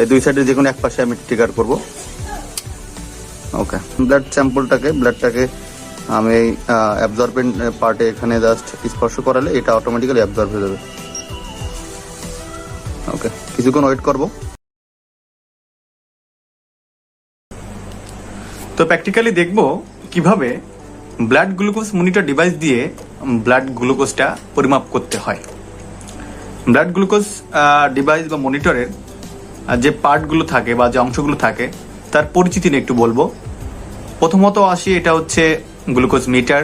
তাই দুই সাইডে যে কোনো এক পাশে আমি টিকার করব। ওকে ব্লাড স্যাম্পলটাকে ব্লাডটাকে আমি এই অ্যাবজর্বেন্ট পার্টে এখানে জাস্ট স্পর্শ করালে এটা অটোমেটিক্যালি অ্যাবজর্ব হয়ে যাবে। ওকে কিছুক্ষণ ওয়েট করব। তো প্র্যাকটিক্যালি দেখব কীভাবে ব্লাড গ্লুকোজ মনিটর ডিভাইস দিয়ে ব্লাড গ্লুকোজটা পরিমাপ করতে হয়। ব্লাড গ্লুকোজ ডিভাইস বা মনিটরের যে পার্টগুলো থাকে বা যে অংশগুলো থাকে, তার পরিচিতি নিয়ে একটু বলব। প্রথমত আসি, এটা হচ্ছে গ্লুকোজ মিটার,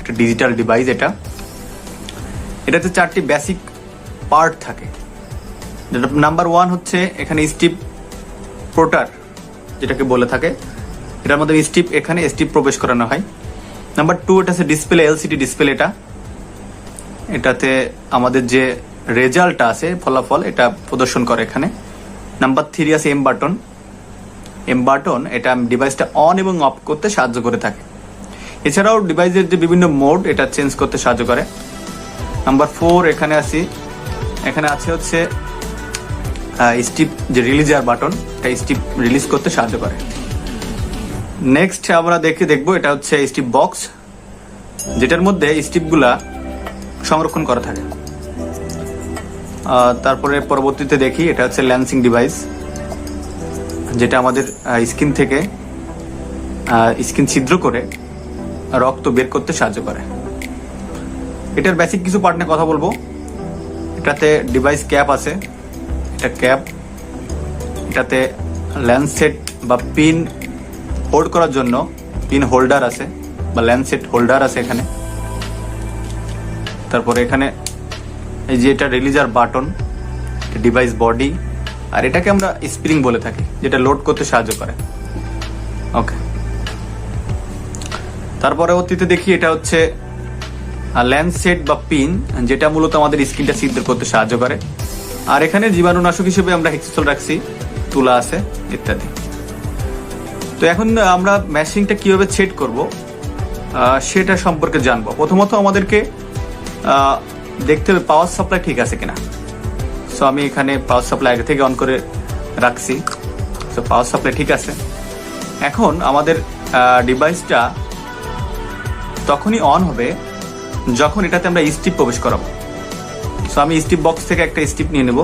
একটা ডিজিটাল ডিভাইস এটা। এটাতে চারটি বেসিক পার্ট থাকে। যেটা নাম্বার ওয়ান হচ্ছে এখানে স্টিপ প্রোটার, যেটাকে বলে থাকে। এটার মধ্যে স্টিপ এখানে, স্টিপ প্রবেশ করানো হয়। নাম্বার টু, এটা হচ্ছে ডিসপ্লে, এলসিডি ডিসপ্লে এটা। এটাতে আমাদের যে রেজাল্টটা আছে, ফলাফল, এটা প্রদর্শন করে এখানে। নাম্বার থ্রি আছে এম বাটন এম বাটন এটা ডিভাইসটা অন এবং অফ করতে সাহায্য করে থাকে। এছাড়াও ডিভাইসের যে বিভিন্ন মোড এটা চেঞ্জ করতে সাহায্য করে। নাম্বার ফোর এখানে আছি। এখানে আছে হচ্ছে স্টিপ যে রিলিজার বাটন এটা স্টিপ রিলিজ করতে সাহায্য করে। নেক্সট আমরা দেখে দেখব, এটা হচ্ছে স্টিপ বক্স যেটার মধ্যে স্টিপগুলা সংরক্ষণ করা থাকে। তারপরে পরবর্তীতে দেখি, এটা হচ্ছে ল্যান্সিং ডিভাইস, যেটা আমাদের স্কিন থেকে স্কিন ছিদ্র করে রক্ত বের করতে সাহায্য করে। এটার বেসিক কিছু পার্ট নিয়ে কথা বলব। এটাতে ডিভাইস ক্যাপ আছে। এটা ক্যাপ এটাতে ল্যান্ডসেট বা পিন হোল্ড করার জন্য পিন হোল্ডার আছে, বা ল্যান্ডসেট হোল্ডার আছে এখানে। তারপরে এখানে এই যে এটা রিলিজার বাটন ডিভাইস বডি আর এটাকে আমরা স্প্রিং বলে থাকি, যেটা লোড করতে সাহায্য করে। ওকে তারপরে অতীতে দেখি এটা হচ্ছে ল্যান্ডসেট বা পিন যেটা মূলত আমাদের স্কিনটা ছিদ্র করতে সাহায্য করে। আর এখানে জীবাণুনাশক হিসেবে আমরা হেক্সিসল রাখছি, তুলা আছে, ইত্যাদি। তো এখন আমরা ম্যাশিংটা কীভাবে সেট করব? সেটা সম্পর্কে জানব। প্রথমত আমাদেরকে দেখতে হবে পাওয়ার সাপ্লাই ঠিক আছে কিনা। সো আমি এখানে পাওয়ার সাপ্লাই আগে থেকে অন করে রাখছি। সো পাওয়ার সাপ্লাই ঠিক আছে। এখন আমাদের ডিভাইসটা তখনই অন হবে যখন এটাতে আমরা স্টিপ প্রবেশ করাবো। সো আমি স্টিপ বক্স থেকে একটা স্টিপ নিয়ে নেব।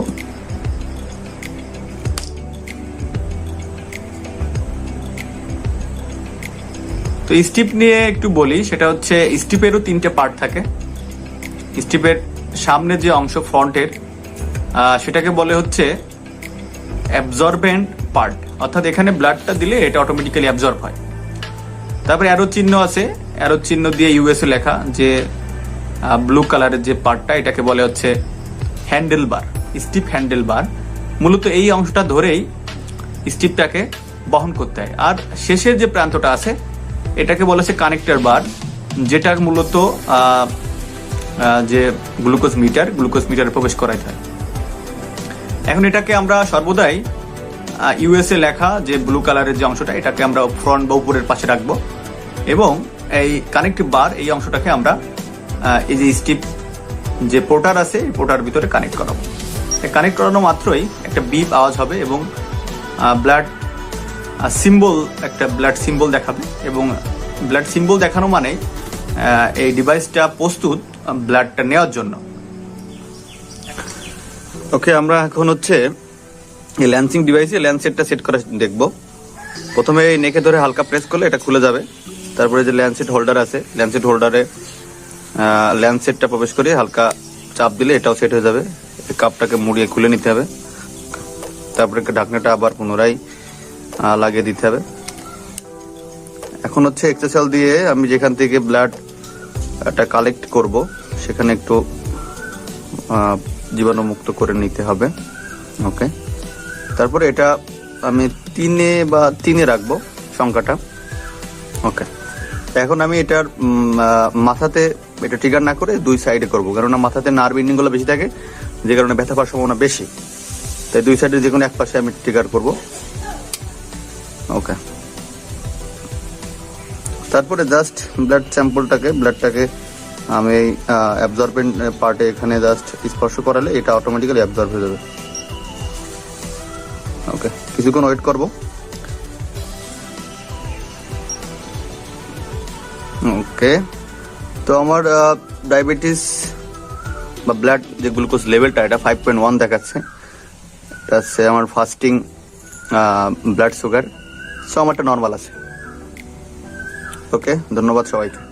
তো স্টিপ নিয়ে একটু বলি, সেটা হচ্ছে স্টিপেরও তিনটে পার্ট থাকে। স্টিপের সামনে যে অংশ ফ্রন্টের সেটাকে বলে হচ্ছে অ্যাবজর্বেন্ট পার্ট অর্থাৎ এখানে ব্লাডটা দিলে এটা অটোমেটিক্যালি অ্যাবজর্ব হয়। তারপরে অ্যারো চিহ্ন আছে। অ্যারো চিহ্ন দিয়ে ইউএসএ লেখা যে ব্লু কালারের যে পার্টটা এটাকে বলে হচ্ছে handle bar strip handle bar মূলত এই অংশটা ধরেই স্টিপটাকে বহন করতে হয়। আর শেষের যে প্রান্তটা আছে, এটাকে বলে হচ্ছে কানেক্টর বার যেটা মূলত যে গ্লুকোজ মিটার, গ্লুকোজ মিটারে প্রবেশ করাইতে হয়। এখন এটাকে আমরা সর্বদাই ইউএসএ লেখা যে ব্লু কালারের যে অংশটা, এটাকে আমরা ফ্রন্ট বা উপরের পাশে রাখব। এবং এই কানেক্টিভ বার, এই অংশটাকে আমরা এই যে স্টিপ যে পোর্টার আছে পোর্টার ভিতরে কানেক্ট করাবো। কানেক্ট করানো মাত্রই একটা বিপ আওয়াজ হবে এবং ব্লাড সিম্বল, একটা ব্লাড সিম্বল দেখাবে। এবং ব্লাড সিম্বল দেখানো মানে এই ডিভাইসটা প্রস্তুত ব্লাডটা নেওয়ার জন্য। ওকে, আমরা এখন হচ্ছে এই ল্যান্সিং ডিভাইসে ল্যান্ডসেটটা সেট করে দেখব। প্রথমে এই নেকে ধরে হালকা প্রেস করলে এটা খুলে যাবে। তারপরে যে ল্যান্ডসেট হোল্ডার আছে ল্যান্ডসেট হোল্ডারে ল্যান্ডসেটটা প্রবেশ করে হালকা চাপ দিলে এটাও সেট হয়ে যাবে। কাপটাকে মুড়িয়ে খুলে নিতে হবে। তারপরে ঢাকনাটা আবার পুনরায় লাগিয়ে দিতে হবে। এখন হচ্ছে এক্সেসাল দিয়ে আমি যেখান থেকে ব্লাড একটা কালেক্ট করব সেখানে একটু জীবাণুমুক্ত করে নিতে হবে। ওকে? তারপরে এটা আমি তিনে বা তিনে রাখব সংখ্যাটা। ওকে? এখন আমি এটার মাথাতে এটা ট্রিগার না করে দুই সাইডে করব। কারণ মাথাতে নার্ভ ইন্ডিংগুলো বেশি থাকে, যে কারণে ব্যথা পাওয়ার সম্ভাবনা বেশি। তাই দুই সাইডে যে কোনো এক পাশে আমি ট্রিগার করব। ওকে? তারপরে জাস্ট ব্লাড স্যাম্পলটাকে ব্লাডটাকে আমি অ্যাবজর্বেন্ট পার্টে এখানে জাস্ট স্পর্শ করালে এটা অটোমেটিক্যালি অ্যাবজর্ব হয়ে যাবে। ওকে কিছুক্ষণ ওয়েট করব। ওকে তো আমার ডায়াবেটিস বা ব্লাড যে গ্লুকোজ লেভেলটা এটা ফাইভ পয়েন্ট ওয়ান দেখাচ্ছে। এটা হচ্ছে আমার ফাস্টিং ব্লাড সুগার সো আমারটা নর্মাল আছে। ওকে ধন্যবাদ সবাইকে।